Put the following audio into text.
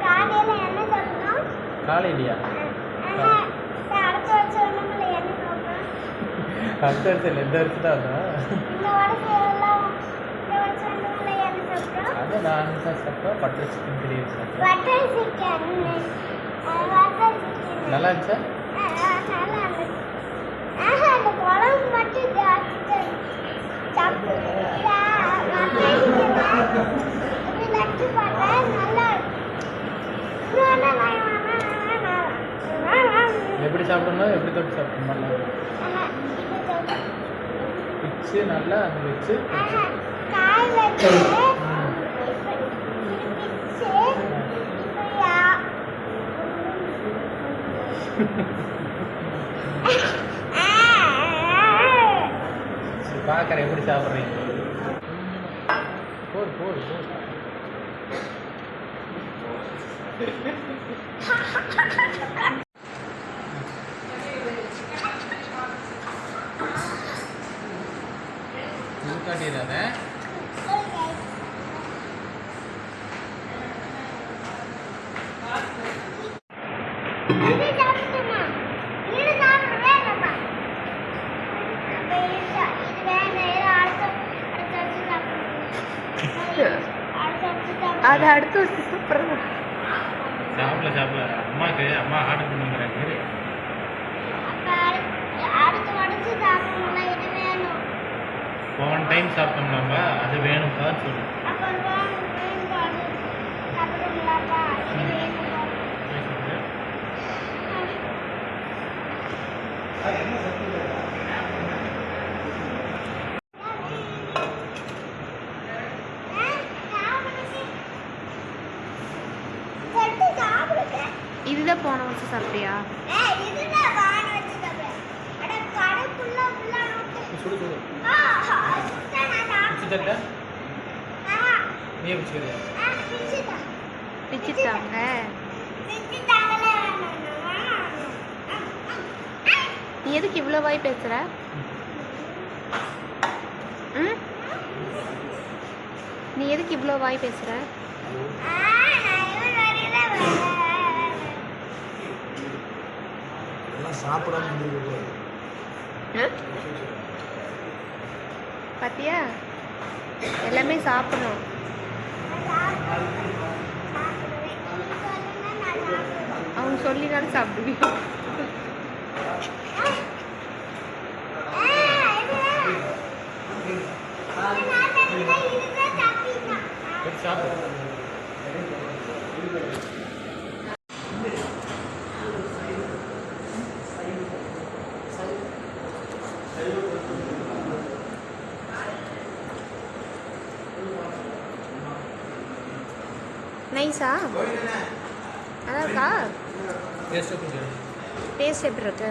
காலையில என்ன சாப்பிடணும் காலையிலையா? அடுத்த வருஷம் அடுத்த வருஷம் தான் வந்தா இந்த வருஷம் எல்லாம் இந்த வருஷம் ஒண்ணுமில்ல என்ன சாப்பிட்டோம் அது நான் தான் பட்டர் சிக்கன் சாப்பிட்டேன். நல்லா இருந்துச்சா? மட்டும் எப்படி சாப்பிடணும் எப்படி தொட்டு சாப்பிடணும்? நல்லா. பிச்சு நல்லா அங்கே வச்சு வச்சு பார்க்கறேன் எப்படி சாப்பிட்றீங்க. போடு போடு போடு. ஊக்காட்டி தானே இது சாப்பிட்டுமா இது அது அடுத்த வருஷம் சாப்பிட்றேன் சாப்பிடல சாப்பிடல அம்மாக்கு அம்மா ஆர்டர் பண்ணுங்கிறாங்க போன டைம் சாப்பிட்டோம்லாம்பா அது வேணும்ப்பா சொல்லு. அப்ப வேணும் வேணும் அது சாப்பிடணும்லப்பா இது வேணும் இதுதான் போன வருஷம் சாப்பிட்டியா சுடு சுடு தட்ட நீ பிச்சுக்கிறியா பிச்சுட்டாங்க நீ எதுக்கு இவ்வளோ வாய் பேசுற? ம்? நீ எதுக்கு இவ்வளோ வாய் பேசுற? எல்லாம் சாப்பிடாம? பாத்தியா? எல்லாமே சாப்பிடணும். அவங்க சொல்லினாலும் சாப்பிடுவியா? சரி சாப்பிடு. நைஸா நல்லா இருக்கா டேஸ்ட் எப்படி இருக்கு?